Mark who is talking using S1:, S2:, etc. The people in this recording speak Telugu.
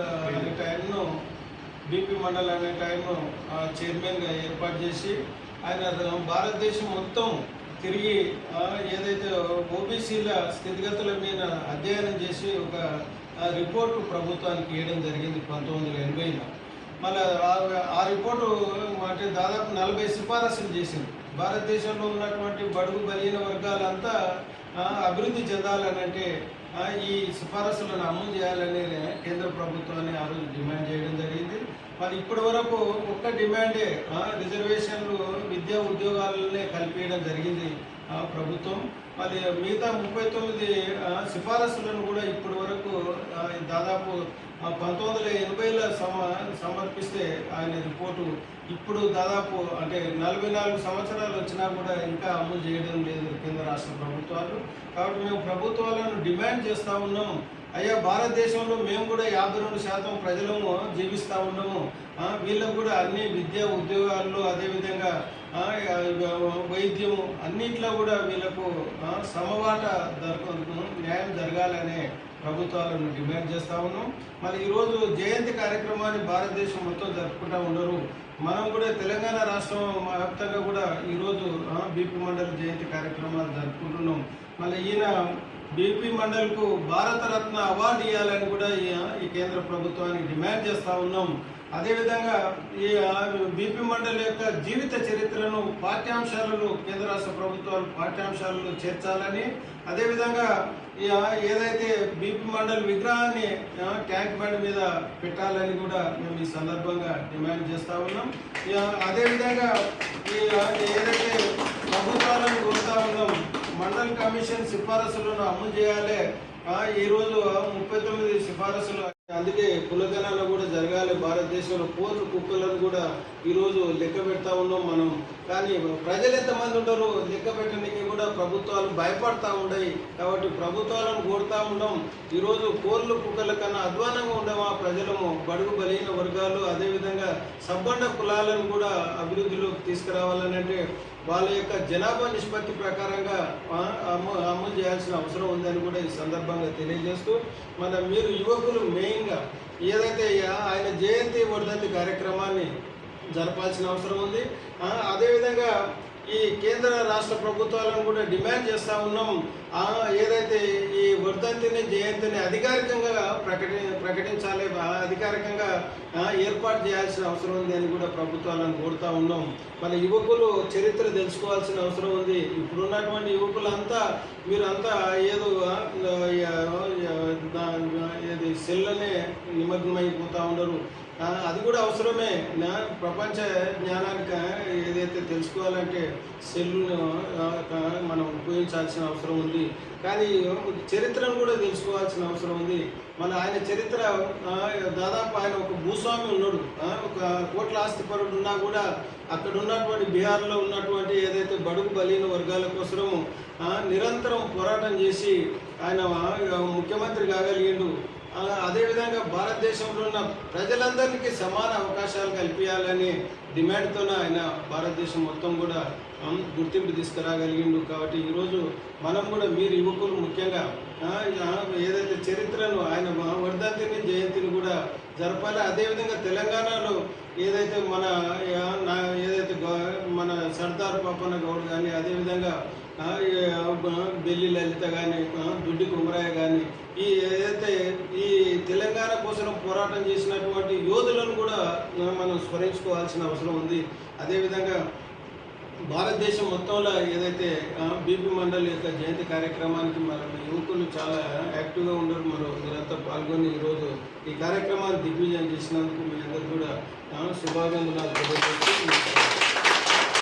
S1: అనే టైంను బీపీ మండల్ అనే టైంను చైర్మన్గా ఏర్పాటు చేసి ఆయన భారతదేశం మొత్తం తిరిగి ఏదైతే ఓబీసీల స్థితిగతుల మీద అధ్యయనం చేసి ఒక రిపోర్టు ప్రభుత్వానికి ఇవ్వడం జరిగింది పంతొమ్మిది వందల ఎనభైలో. మళ్ళీ ఆ- రిపోర్టు అంటే దాదాపు నలభై సిఫారసులు చేసింది. భారతదేశంలో ఉన్నటువంటి బడుగు బలిగిన వర్గాలంతా అభివృద్ధి చెందాలనంటే ఈ సిఫారసులను అమలు చేయాలని కేంద్ర ప్రభుత్వాన్ని ఆ రోజు డిమాండ్ చేయడం జరిగింది. మరి ఇప్పటి వరకు ఒక్క డిమాండే రిజర్వేషన్లు విద్యా ఉద్యోగాలనే కల్పించడం జరిగింది ఆ, ప్రభుత్వం. మరి మిగతా ముప్పై తొమ్మిది సిఫారసులను కూడా ఇప్పటి వరకు దాదాపు పంతొమ్మిది వందల ఎనభైలో సమ సమర్పిస్తే ఆయన రిపోర్టు ఇప్పుడు దాదాపు అంటే నలభై నాలుగు సంవత్సరాలు వచ్చినా కూడా ఇంకా అమలు చేయడం లేదు కేంద్ర రాష్ట్ర ప్రభుత్వాలు. కాబట్టి మేము ప్రభుత్వాలను డిమాండ్ చేస్తూ ఉన్నాం. అయ్యా భారతదేశంలో మేము కూడా యాభై రెండు శాతం ప్రజలము జీవిస్తూ ఉన్నాము. వీళ్ళకు కూడా అన్ని విద్యా ఉద్యోగాల్లో అదేవిధంగా వైద్యం అన్నిట్లో కూడా వీళ్ళకు సమవాట న్యాయం జరగాలనే ప్రభుత్వాలను డిమాండ్ చేస్తూ ఉన్నాం. మరి ఈరోజు జయంతి కార్యక్రమాన్ని భారతదేశం మొత్తం జరుపుకుంటూ ఉండరు మనం కూడా తెలంగాణ రాష్ట్రం వ్యాప్తంగా కూడా ఈరోజు బీపీ మండలి జయంతి కార్యక్రమాలు జరుపుకుంటున్నాం. మళ్ళీ ఈయన బీపీ మండల్కు భారతరత్న అవార్డు ఇవ్వాలని కూడా ఈ ఈ కేంద్ర ప్రభుత్వానికి డిమాండ్ చేస్తూ ఉన్నాం. అదేవిధంగా ఈ బీపీ మండలి యొక్క జీవిత చరిత్రను పాఠ్యాంశాలను కేంద్ర రాష్ట్ర ప్రభుత్వాలు పాఠ్యాంశాలను చేర్చాలని అదేవిధంగా ఏదైతే బీపీ మండల్ విగ్రహాన్ని ట్యాంక్ బండ్ మీద పెట్టాలని కూడా మేము ఈ సందర్భంగా డిమాండ్ చేస్తూ ఉన్నాం. అదేవిధంగా ఈ ఏదైతే ప్రభుత్వాలను కోరుతా ఉన్నాం కమిషన్ సిఫారసులను అమలు చేయాలి. ఈ రోజు ముప్పై తొమ్మిది సిఫారసులు. అందుకే కులగణన కూడా జరగాలి. భారతదేశంలో పోతు కుక్కలను కూడా ఈ రోజు లెక్క పెడతా ఉన్నాం మనం. కానీ ప్రజలు ఎంతమంది ఉంటారు లెక్క పెట్టడానికి కూడా ప్రభుత్వాలు భయపడతా ఉన్నాయి. కాబట్టి ప్రభుత్వాలను కోరుతా ఉన్నాం. ఈరోజు కోళ్ళు కుక్కల కన్నా అధ్వానంగా ఉండమా ప్రజలము? బడుగు బలహీన వర్గాలు అదేవిధంగా సంపన్న కులాలను కూడా అభివృద్ధిలోకి తీసుకురావాలని అంటే వాళ్ళ యొక్క జనాభా నిష్పత్తి ప్రకారంగా అమ- అమలు చేయాల్సిన అవసరం ఉందని కూడా ఈ సందర్భంగా తెలియజేస్తూ మన మీరు యువకులు మెయిన్గా ఏదైతే ఆయన జయంతి వర్ధంతి కార్యక్రమాన్ని జరపాల్సిన అవసరం ఉంది. అదేవిధంగా ఈ కేంద్ర రాష్ట్ర ప్రభుత్వాలను కూడా డిమాండ్ చేస్తూ ఉన్నాం. ఏదైతే ఈ వర్ధంతిని జయంతిని అధికారికంగా ప్రకటి ప్రకటించాలి అధికారికంగా ఏర్పాటు చేయాల్సిన అవసరం ఉంది అని కూడా ప్రభుత్వాలను కోరుతా ఉన్నాం. మన యువకులు చరిత్ర తెలుసుకోవాల్సిన అవసరం ఉంది. ఇప్పుడున్నటువంటి యువకులంతా మీరంతా ఏదో ఏది సెల్లనే నిమగ్నమైపోతూ ఉండరు. అది కూడా అవసరమే. నా ప్రపంచ జ్ఞానానికి ఏదైతే తెలుసుకోవాలంటే సెల్లు మనం ఉపయోగించాల్సిన అవసరం ఉంది. కానీ చరిత్రను కూడా తెలుసుకోవాల్సిన అవసరం ఉంది. మన ఆయన చరిత్ర దాదాపు ఆయన ఒక భూస్వామి ఉన్నాడు. ఒక కోట్ల ఆస్తిపరుడు ఉన్నా కూడా అక్కడ ఉన్నటువంటి బీహార్లో ఉన్నటువంటి ఏదైతే బడుగు బలీన వర్గాల కోసము నిరంతరం పోరాటం చేసి ఆయన ముఖ్యమంత్రి కాగలిగిండు. అదేవిధంగా భారతదేశంలో ఉన్న ప్రజలందరికీ సమాన అవకాశాలు కల్పించాలని డిమాండ్తో ఆయన భారతదేశం మొత్తం కూడా గుర్తింపు తీసుకురాగలిగిండు కాబట్టి ఈరోజు మనం కూడా మీరు యువకులు ముఖ్యంగా ఏదైతే చరిత్రను ఆయన వర్ధంతిని జయంతిని కూడా జరపాలి. అదేవిధంగా తెలంగాణలో ఏదైతే మన నా ఏదైతే మన సర్దార్ పాపన్న గౌడ్ కానీ అదేవిధంగా బెల్లి లలిత కానీ దుడ్డి కుమరాయ కానీ ఈ ఏదైతే ఈ తెలంగాణ కోసం పోరాటం చేసినటువంటి యోధులను కూడా మనం స్మరించుకోవాల్సిన అవసరం ఉంది. అదేవిధంగా భారతదేశం మొత్తంలో ఏదైతే బీపీ మండలి యొక్క జయంతి కార్యక్రమానికి మన యువకులు చాలా యాక్టివ్గా ఉండరు. మరో మీరంతా పాల్గొని ఈరోజు ఈ కార్యక్రమాన్ని దిగ్విజయం చేసినందుకు మీ అందరూ కూడా ఆ, శుభాభివందనాలు తెలియజేస్తూ